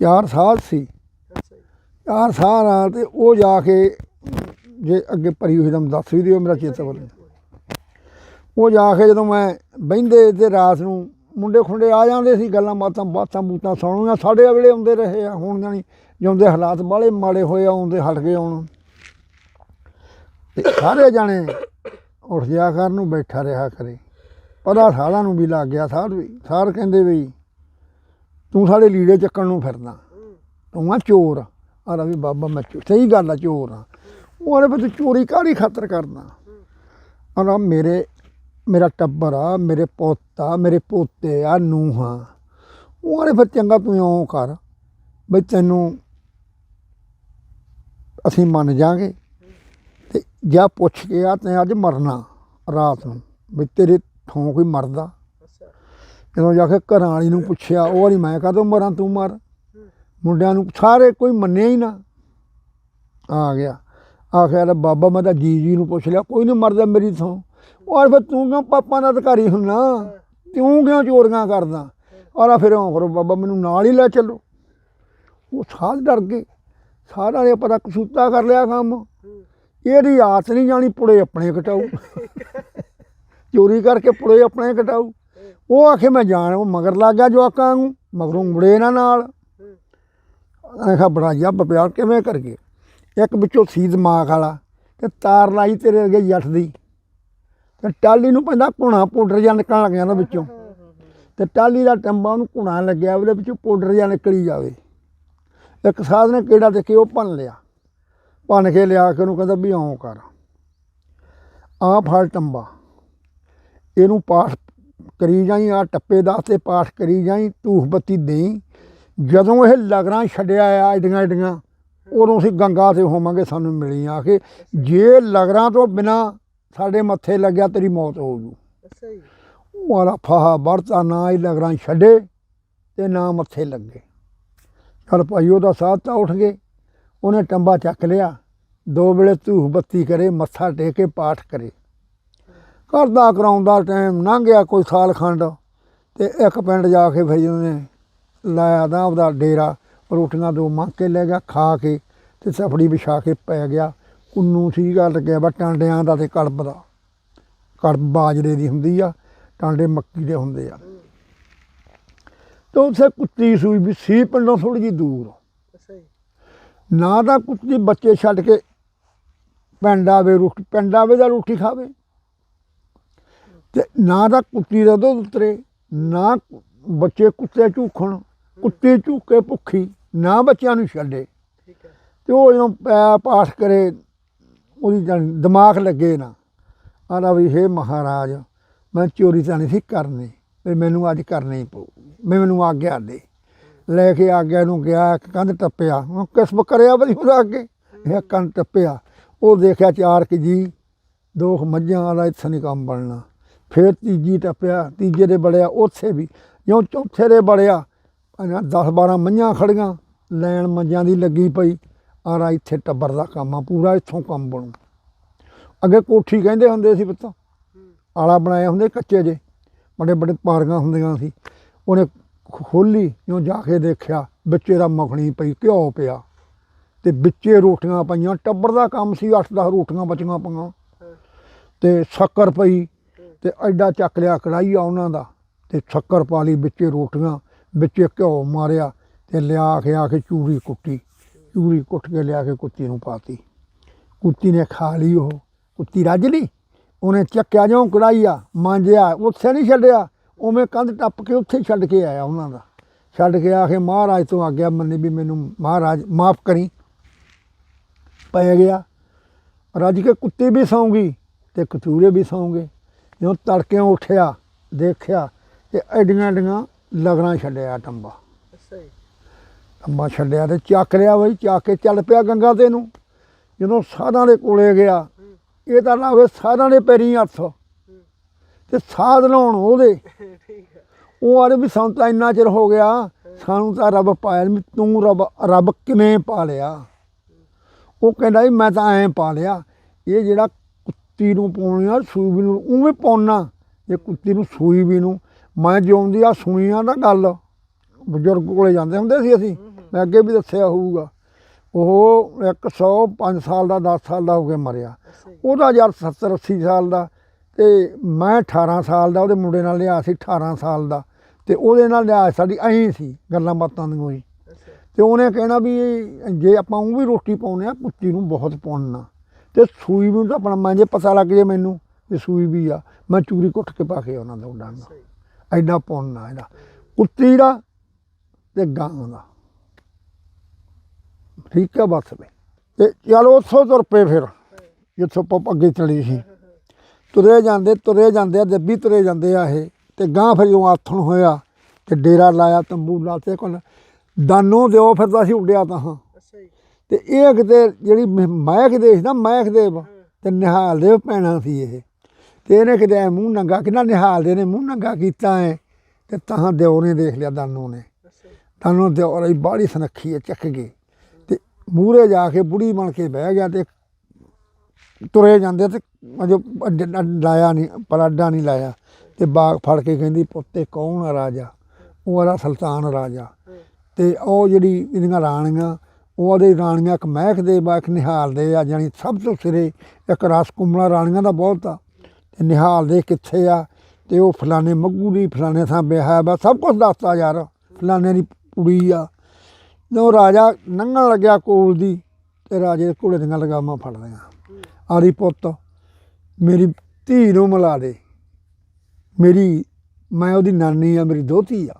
ਚਾਰ ਸਾਲ ਸੀ। ਚਾਰ ਜੀ 4 ਸਾਲ ਆ ਤੇ ਉਹ ਜਾ ਕੇ ਜੇ ਅੱਗੇ ਭਰੀ ਹੋਈ ਤਾਂ ਮੈਂ ਦੱਸ ਵੀ ਦਿਓ ਮੇਰਾ ਚੇਤਾ ਬੋਲੇ ਉਹ ਜਾ ਕੇ ਜਦੋਂ ਮੈਂ ਬਹਿੰਦੇ ਤੇ ਰਾਤ ਨੂੰ ਮੁੰਡੇ ਖੁੰਡੇ ਆ ਜਾਂਦੇ ਸੀ, ਗੱਲਾਂ ਬਾਤਾਂ ਬਾਤਾਂ ਬੂਤਾਂ ਸੁਣਨੀਆਂ ਸਾਡੇ ਵੇਲੇ ਆਉਂਦੇ ਰਹੇ ਆ, ਹੁਣ ਜਾਣੀ ਜਿਉਂਦੇ ਹਾਲਾਤ ਬਾਲੇ ਮਾੜੇ ਹੋਏ ਆਉਂਦੇ ਹਟ ਗਏ ਆਉਣ ਤੇ ਸਾਰੇ ਜਾਣੇ ਉੱਠ ਜਾ ਕਰਨ ਨੂੰ ਬੈਠਾ ਰਿਹਾ ਕਰੇ ਪਤਾ ਸਾਲਾਂ ਨੂੰ ਵੀ ਲੱਗ ਗਿਆ, ਸਾਰ ਵੀ ਸਾਰ ਕਹਿੰਦੇ ਵੀ ਤੂੰ ਸਾਡੇ ਲੀੜੇ ਚੱਕਣ ਨੂੰ ਫਿਰਦਾ। ਤੂੰ ਆ ਚੋਰ। ਆ ਵੀ ਬਾਬਾ, ਮੈਂ ਚੋ- ਸਹੀ ਗੱਲ ਆ, ਚੋਰ ਆ। ਉਹਨੇ ਫਿਰ ਤੂੰ ਚੋਰੀ ਕਾਹਦੀ ਖਾਤਰ ਕਰਦਾ? ਆ ਮੇਰੇ, ਮੇਰਾ ਟੱਬਰ ਆ, ਮੇਰੇ ਪੋਤਾ ਮੇਰੇ ਪੋਤੇ ਆ, ਨੂੰਹਾਂ। ਉਹਨੇ ਫਿਰ ਚੰਗਾ ਤੂੰ ਇਉਂ ਕਰ ਬਈ ਤੈਨੂੰ ਅਸੀਂ ਮੰਨ ਜਾਾਂਗੇ ਤੇ ਜਾਂ ਪੁੱਛ ਕੇ ਆ, ਤੈਂ ਅੱਜ ਮਰਨਾ ਰਾਤ ਨੂੰ ਵੀ ਤੇਰੇ ਥੋਂ ਕੋਈ ਮਰਦਾ। ਜਦੋਂ ਜਾ ਕੇ ਘਰਾਂ ਵਾਲੀ ਨੂੰ ਪੁੱਛਿਆ, ਉਹ ਵਾਲੀ ਮੈਂ ਕਦੋਂ ਮਰਾਂ, ਤੂੰ ਮਰ। ਮੁੰਡਿਆਂ ਨੂੰ ਸਾਰੇ ਕੋਈ ਮੰਨਿਆ ਹੀ ਨਾ। ਆ ਗਿਆ। ਆਖਿਆ, ਲੈ ਬਾਬਾ, ਮੈਂ ਤਾਂ ਜੀ ਜੀ ਨੂੰ ਪੁੱਛ ਲਿਆ, ਕੋਈ ਨਹੀਂ ਮਰਦਾ ਮੇਰੀ ਥੋਂ। ਔਰ ਫਿਰ ਤੂੰ ਕਿਉਂ ਪਾਪਾ ਦਾ ਅਧਿਕਾਰੀ ਹੁੰਨਾ? ਤੂੰ ਕਿਉਂ ਚੋਰੀਆਂ ਕਰਦਾ? ਔਰ ਫਿਰ ਉਹ ਕਰੋ ਬਾਬਾ, ਮੈਨੂੰ ਨਾਲ ਹੀ ਲੈ ਚੱਲੋ। ਉਹ ਸਾਧ ਡਰ ਗਏ। ਸਾਰਿਆਂ ਨੇ ਪਤਾ ਕਸੂਤਾ ਕਰ ਲਿਆ ਕੰਮ। ਇਹਦੀ ਆਤ ਨਹੀਂ ਜਾਣੀ ਪੁੜੇ ਆਪਣੇ ਕਟਾਊ। ਚੋਰੀ ਕਰਕੇ ਪੁੜੇ ਆਪਣੇ ਕਟਾਊ। ਉਹ ਆਖੇ ਮੈਂ ਜਾਣ, ਉਹ ਮਗਰ ਲੱਗ ਗਿਆ ਜਵਾਕਾਂ ਨੂੰ, ਮਗਰੋਂ ਮੁੜੇ ਇਹਨਾਂ ਨਾਲ। ਆਖਾ ਬੜਾ ਜੱਬ ਪਿਆ ਕਿਵੇਂ ਕਰ ਗਏ ਇੱਕ ਵਿੱਚੋਂ ਸੀ ਦਿਮਾਗ ਵਾਲਾ ਤੇ ਤਾਰ ਲਾਈ ਤੇਰੇ ਅੱਗੇ ਜੱਟ ਦੀ। ਤੇ ਟਾਲੀ ਨੂੰ ਪੈਂਦਾ ਘੁਣਾ ਪਾਊਡਰ ਜਿਹਾ ਨਿਕਲਣ ਲੱਗ ਜਾਂਦਾ ਵਿੱਚੋਂ। ਤੇ ਟਾਲੀ ਦਾ ਟੰਬਾ ਉਹਨੂੰ ਘੁਣਾ ਲੱਗਿਆ, ਉਹਦੇ ਵਿੱਚੋਂ ਪਾਊਡਰ ਜਿਹਾ ਨਿਕਲੀ ਜਾਵੇ। ਇੱਕ ਸਾਧ ਨੇ ਕਿਹੜਾ ਦੇਖੇ, ਉਹ ਭੰਨ ਲਿਆ। ਭੰਨ ਕੇ ਲਿਆ ਕੇ ਉਹਨੂੰ ਕਹਿੰਦਾ ਵੀ ਆਉਂ ਕਰ। ਆ ਫੜ ਟੰਬਾ, ਇਹਨੂੰ ਪਾਠ ਕਰੀ ਜਾਈ ਆ ਟੱਪੇ ਦਾ ਤੇ ਪਾਠ ਕਰੀ ਜਾਈ ਧੂਫ ਬੱਤੀ ਦੇਈ। ਜਦੋਂ ਇਹ ਲਗਰਾਂ ਛੱਡਿਆ ਆ ਏਡੀਆਂ ਏਡੀਆਂ ਉਦੋਂ ਅਸੀਂ ਗੰਗਾ ਤੇ ਹੋਵਾਂਗੇ ਸਾਨੂੰ ਮਿਲੀ ਆ ਕੇ। ਜੇ ਲਗਰਾਂ ਤੋਂ ਬਿਨਾ ਸਾਡੇ ਮੱਥੇ ਲੱਗਿਆ ਤੇਰੀ ਮੌਤ ਹੋ ਜੂ। ਉਹ ਵਾਲਾ ਫਾਹਾ ਵਰਤਾ ਨਾ ਹੀ ਲਗਰਾਂ ਛੱਡੇ ਤੇ ਨਾ ਮੱਥੇ ਲੱਗੇ। ਚਲ ਭਾਈ ਉਹਦਾ ਸਾਥ ਤਾਂ ਉੱਠ ਗਏ। ਉਹਨੇ ਟੰਬਾ ਚੱਕ ਲਿਆ। ਦੋ ਵੇਲੇ ਧੂਫ ਬੱਤੀ ਕਰੇ ਮੱਥਾ ਟੇਕ ਕੇ ਪਾਠ ਕਰੇ। ਕਰਦਾ ਕਰਾਉਂਦਾ ਟਾਈਮ ਲੰਘ ਗਿਆ ਕੋਈ ਸਾਲ ਖੰਡ ਤੇ ਇੱਕ ਪਿੰਡ ਜਾ ਕੇ ਫਿਰ ਉਹਨੇ ਲਾਇਆ ਦਾ ਉਹਦਾ ਡੇਰਾ ਰੋਟੀਆਂ ਦੋ ਮੰਗ ਕੇ ਲੈ ਗਿਆ ਖਾ ਕੇ ਤੇ ਸਫੜੀ ਵਿਛਾ ਕੇ ਪੈ ਗਿਆ। ਕੁੰਨੂ ਸੀਗਾ ਲੱਗਿਆ ਵਾ ਟਾਂਡਿਆਂ ਦਾ ਤੇ ਕੜਬ ਦਾ। ਕੜਬ ਬਾਜਰੇ ਦੀ ਹੁੰਦੀ ਆ ਟਾਂਡੇ ਮੱਕੀ ਦੇ ਹੁੰਦੇ ਆ। ਤੇ ਉੱਥੇ ਕੁੱਤੀ ਸੂਈ ਵੀ ਸੀ ਪਿੰਡੋਂ ਥੋੜੀ ਜਿਹੀ ਦੂਰ। ਜੀ। ਨਾ ਤਾਂ ਕੁੱਤੀ ਬੱਚੇ ਛੱਡ ਕੇ ਪਿੰਡ ਆਵੇ ਰੋਟੀ ਪਿੰਡ ਆਵੇ ਦਾ ਰੋਟੀ ਖਾਵੇ। ਤੇ ਨਾ ਤਾਂ ਕੁੱਤੀ ਦਾ ਦੁੱਧ ਉਤਰੇ ਨਾ ਬੱਚੇ ਕੁੱਤੇ ਝੂਖਣ ਕੁੱਤੀ ਝੂਕੇ ਭੁੱਖੀ ਨਾ ਬੱਚਿਆਂ ਨੂੰ ਛੱਡੇ। ਠੀਕ ਹੈ। ਤੇ ਉਹ ਜਦੋਂ ਪਾਠ ਕਰੇ ਉਹਦੀ ਦਿਮਾਗ ਲੱਗੇ ਨਾ। ਆਦਾ ਵੀ ਹੇ ਮਹਾਰਾਜ ਮੈਂ ਚੋਰੀ ਤਾਂ ਨਹੀਂ ਸੀ ਕਰਨੀ ਤੇ ਮੈਨੂੰ ਅੱਜ ਕਰਨੀ ਪਊ ਮੈਂ ਮੈਨੂੰ ਆਗਿਆ ਦੇ। ਲੈ ਕੇ ਆਗਿਆ ਨੂੰ ਗਿਆ ਇੱਕ ਕੰਧ ਟੱਪਿਆ ਉਹ ਕਿਸਮ ਕਰਿਆ ਬਈ ਉਹਦਾ ਅੱਗੇ ਇਹ ਕੰਧ ਟੱਪਿਆ। ਉਹ ਦੇਖਿਆ ਚਾਰ ਕਿ ਜੀ ਦੋ ਕੁ ਮੱਝਾਂ ਵਾਲਾ ਇੱਥੇ ਨਹੀਂ ਕੰਮ ਬਣਨਾ। ਫਿਰ ਤੀਜੀ ਟੱਪਿਆ, ਤੀਜੇ ਦੇ ਬੜਿਆ, ਉੱਥੇ ਵੀ ਜਿਉਂ ਚੌਥੇ ਦੇ ਬੜਿਆ 10 12 ਮੱਝਾਂ ਖੜੀਆਂ, ਲੈਣ ਮੱਝਾਂ ਦੀ ਲੱਗੀ ਪਈ ਆਰਾ ਇੱਥੇ ਟੱਬਰ ਦਾ ਕੰਮ ਆ, ਪੂਰਾ ਇੱਥੋਂ ਕੰਮ ਬਣੂ। ਅੱਗੇ ਕੋਠੀ ਕਹਿੰਦੇ ਹੁੰਦੇ ਸੀ ਪੁੱਤ, ਆਲਾ ਬਣਾਏ ਹੁੰਦੇ ਕੱਚੇ ਜੇ ਬੜੇ ਬੜੇ ਪਾਰਗਾਂ ਹੁੰਦੀਆਂ ਸੀ। ਉਹਨੇ ਖੋਲੀ ਜਿਉਂ ਜਾ ਕੇ ਦੇਖਿਆ, ਵਿੱਚੇ ਦਾ ਮੱਖਣੀ ਪਈ, ਘਿਓ ਪਿਆ। ਤੇ ਵਿੱਚੇ ਰੋਟੀਆਂ ਪਈਆਂ, ਟੱਬਰ ਦਾ ਕੰਮ ਸੀ 8-10 ਰੋਟੀਆਂ ਬਚੀਆਂ ਪਈਆਂ। ਤੇ ਸ਼ੱਕਰ ਪਈ ਤੇ ਐਡਾ ਚੱਕ ਲਿਆ ਕੜਾਈ ਆ ਉਹਨਾਂ ਦਾ ਤੇ ਸ਼ੱਕਰ ਪਾ ਲਈ ਵਿੱਚ ਰੋਟੀਆਂ, ਵਿੱਚ ਘਿਓ ਮਾਰਿਆ ਤੇ ਲਿਆ ਕੇ ਆ ਕੇ ਚੂਰੀ ਕੁੱਟੀ। ਚੂਰੀ ਕੁੱਟ ਕੇ ਲਿਆ ਕੇ ਕੁੱਤੀ ਨੂੰ ਪਾਤੀ। ਕੁੱਤੀ ਨੇ ਖਾ ਲਈ ਉਹ। ਕੁੱਤੀ ਰੱਜ ਲਈ। ਉਹਨੇ ਚੱਕਿਆ ਜਿਉਂ ਕੜਾਈ ਆ, ਮਾਂਜਿਆ, ਉੱਥੇ ਨਹੀਂ ਛੱਡਿਆ। ਉਵੇਂ ਕੰਧ ਟੱਪ ਕੇ ਉੱਥੇ ਛੱਡ ਕੇ ਆਇਆ ਉਹਨਾਂ ਦਾ। ਛੱਡ ਕੇ ਆ ਕੇ ਮਹਾਰਾਜ ਤੋਂ ਆਗਿਆ, ਮੰਨੇ ਵੀ ਮੈਨੂੰ ਮਹਾਰਾਜ ਮਾਫ ਕਰੀ। ਪੈ ਗਿਆ। ਰੱਜ ਕੇ ਕੁੱਤੀ ਵੀ ਸੌਂਗੀ ਤੇ ਕਤੂਰੇ ਵੀ ਸੌਂਗੇ ਜਦੋਂ ਤੜਕਿਓਂ ਉੱਠਿਆ ਦੇਖਿਆ ਤੇ ਐਡੀਆਂ ਐਡੀਆਂ ਲਗਣਾ ਛੱਡਿਆ ਟੰਬਾ। ਜੀ। ਟੰਬਾ ਛੱਡਿਆ ਤੇ ਚੱਕ ਲਿਆ ਬਈ ਚੱਕ ਕੇ ਚੱਲ ਪਿਆ ਗੰਗਾ ਤੇ ਨੂੰ। ਜਦੋਂ ਸਾਧਾਂ ਦੇ ਕੋਲੇ ਗਿਆ ਇਹ ਤਾਂ ਨਾ ਹੋਵੇ ਸਾਧਾਂ ਦੇ ਪੈਰੀਂ ਹੱਥ। ਤੇ ਸਾਧ ਲਾਉਣ ਉਹਦੇ। ਉਹ ਆਰੇ ਵੀ ਸਾਨੂੰ ਤਾਂ ਇੰਨਾ ਚਿਰ ਹੋ ਗਿਆ ਸਾਨੂੰ ਤਾਂ ਰੱਬ ਪਾਇਆ ਵੀ ਤੂੰ ਰੱਬ ਰੱਬ ਕਿਵੇਂ ਪਾਲਿਆ? ਉਹ ਕਹਿੰਦਾ ਵੀ ਮੈਂ ਤਾਂ ਐਂ ਪਾਲਿਆ ਇਹ ਜਿਹੜਾ ਕੁੱਤੀ ਨੂੰ ਪਾਉਣੀ ਆ ਸੂਈ ਵੀ ਨੂੰ, ਉਵੇਂ ਪਾਉਣਾ ਜੇ ਕੁੱਤੀ ਨੂੰ ਸੂਈ ਵੀ ਨੂੰ। ਮੈਂ ਜਿਉਂਦੀ ਆ ਸੁਣੀ ਆ ਨਾ ਗੱਲ, ਬਜ਼ੁਰਗ ਕੋਲੇ ਜਾਂਦੇ ਹੁੰਦੇ ਸੀ ਅਸੀਂ, ਮੈਂ ਅੱਗੇ ਵੀ ਦੱਸਿਆ ਹੋਊਗਾ। ਉਹ 105 ਸਾਲ ਦਾ 10 ਸਾਲ ਦਾ ਹੋ ਕੇ ਮਰਿਆ। ਉਹਦਾ ਯਾਰ 70 80 ਸਾਲ ਦਾ, ਤੇ ਮੈਂ 18 ਸਾਲ ਦਾ, ਉਹਦੇ ਮੁੰਡੇ ਨਾਲ ਲਿਆ ਸੀ 18 ਸਾਲ ਦਾ। ਤੇ ਉਹਦੇ ਨਾਲ ਲਿਆ ਸਾਡੀ ਐਂ ਸੀ, ਗੱਲਾਂ ਬਾਤਾਂ ਦੀਆਂ ਹੀ ਅੱਛਾ ਤੇ ਉਹਨੇ ਕਹਿਣਾ ਵੀ ਜੇ ਆਪਾਂ ਉਹ ਵੀ ਰੋਟੀ ਪਾਉਨੇ ਆ, ਕੁੱਤੀ ਨੂੰ ਬਹੁਤ ਪਾਉਣਾ ਤੇ ਸੂਈ ਵੀ ਤਾਂ ਆਪਣਾ ਮੈਂ ਜੇ ਪਤਾ ਲੱਗ ਜੇ ਮੈਨੂੰ ਕਿ ਸੂਈ ਵੀ ਆ। ਮੈਂ ਚੂਰੀ ਕੁੱਟ ਕੇ ਪਾ ਕੇ ਉਹਨਾਂ ਦਾ ਡਾਂਗਾ ਅੱਛਾ ਜੀ ਐਡਾ ਪਾਉਣਾ ਇਹਦਾ। ਕੁੱਤੀ ਦਾ ਤੇ ਗਾਂ ਦਾ। ਠੀਕ ਹੈ ਬਸ ਵੀ। ਤੇ ਚਲੋ ਉੱਥੋਂ ਤੁਰ ਫਿਰ, ਜਿੱਥੋਂ ਆਪਾਂ ਅੱਗੇ ਚਲੀ ਸੀ। ਤੁਰੇ ਜਾਂਦੇ ਤੁਰੇ ਜਾਂਦੇ ਆ, ਦੱਬੀ ਤੁਰੇ ਜਾਂਦੇ ਆ ਇਹ। ਤੇ ਗਾਂ ਫਿਰ ਜਦੋਂ ਆਥਣ ਹੋਇਆ ਤੇ ਡੇਰਾ ਲਾਇਆ ਤੰਬੂ ਲਾਤੇ ਕੋਲ। ਦਾਨੋਂ ਦਿਓ ਫਿਰਦਾ ਤਾਂ ਅਸੀਂ ਉੱਡਿਆ ਤਾਂ ਹਾਂ। ਤੇ ਇਹ ਕਿਤੇ ਜਿਹੜੀ ਮ- ਮਹਿਕ ਦੇਸ਼ ਨਾ ਮਹਿਕ ਦੇਵ ਤੇ ਨਿਹਾਲ ਦੇਵ ਪੈਣਾ ਸੀ ਇਹ। ਤੇ ਇਹਨੇ ਕਿਤੇ ਮੂੰਹ ਨੰਗਾ ਕਿੰਨਾ ਨਿਹਾਲ ਦੇ ਨੇ ਮੂੰਹ ਨੰਗਾ ਕੀਤਾ ਹੈ ਤੇ ਤਾਂ ਦਿਓ ਨੇ ਦੇਖ ਲਿਆ ਦਾਨੋਂ ਨੇ ਜੀ ਦਾਨੋਂ ਦਿਓ ਰਹੀ ਬਾੜੀ ਸੁਨੱਖੀ ਹੈ ਚੱਕ ਗਏ ਤੇ ਮੂਹਰੇ ਜਾ ਕੇ ਬੁੜੀ ਬਣ ਕੇ ਬਹਿ ਗਿਆ ਤੇ ਤੁਰੇ ਜਾਂਦੇ ਤੇ ਅਜੋ ਲਾਇਆ ਨਹੀਂ ਪਲਾਡਾ ਨਹੀਂ ਲਾਇਆ। ਤੇ ਬਾਗ ਫੜ ਕੇ ਕਹਿੰਦੀ ਪੁੱਤੇ ਕੌਣ ਆ ਰਾਜਾ? ਉਹ ਆਲਾ ਸੁਲਤਾਨ ਰਾਜਾ। ਤੇ ਉਹ ਜਿਹੜੀ ਇਹਦੀਆਂ ਰਾਣੀਆਂ ਉਹਦੇ ਰਾਣੀਆਂ ਇੱਕ ਮਹਿਕ ਦੇ ਬਾ, ਇੱਕ ਨਿਹਾਲ ਦੇ ਆ, ਜਾਣੀ ਸਭ ਤੋਂ ਸਿਰੇ ਇੱਕ ਰਸ ਕੁੰਮਲਾ ਰਾਣੀਆਂ ਦਾ ਬਹੁਤ ਆ। ਤੇ ਨਿਹਾਲਦੇ ਕਿੱਥੇ ਆ? ਤੇ ਉਹ ਫਲਾਣੇ ਮੱਗੂ ਦੀ, ਫਲਾਣੇ ਥਾਂ ਵਿਆਹ ਬਾ ਸਭ ਕੁਝ ਦੱਸਦਾ ਯਾਰ ਫਲਾਣੇ ਦੀ ਕੁੜੀ ਆ। ਜਦੋਂ ਰਾਜਾ ਨੰਗਣ ਲੱਗਿਆ ਕੋਲ ਦੀ, ਤੇ ਰਾਜੇ ਦੇ ਘੋੜੇ ਦੀਆਂ ਲਗਾਮਾਂ ਫੜ ਲਈਆਂ। ਆਰੀ ਪੁੱਤ, ਮੇਰੀ ਧੀ ਨੂੰ ਮਿਲਾ ਦੇ। ਮੇਰੀ, ਮੈਂ ਉਹਦੀ ਨਾਨੀ ਆ, ਮੇਰੀ ਦੋਤੀ ਆ।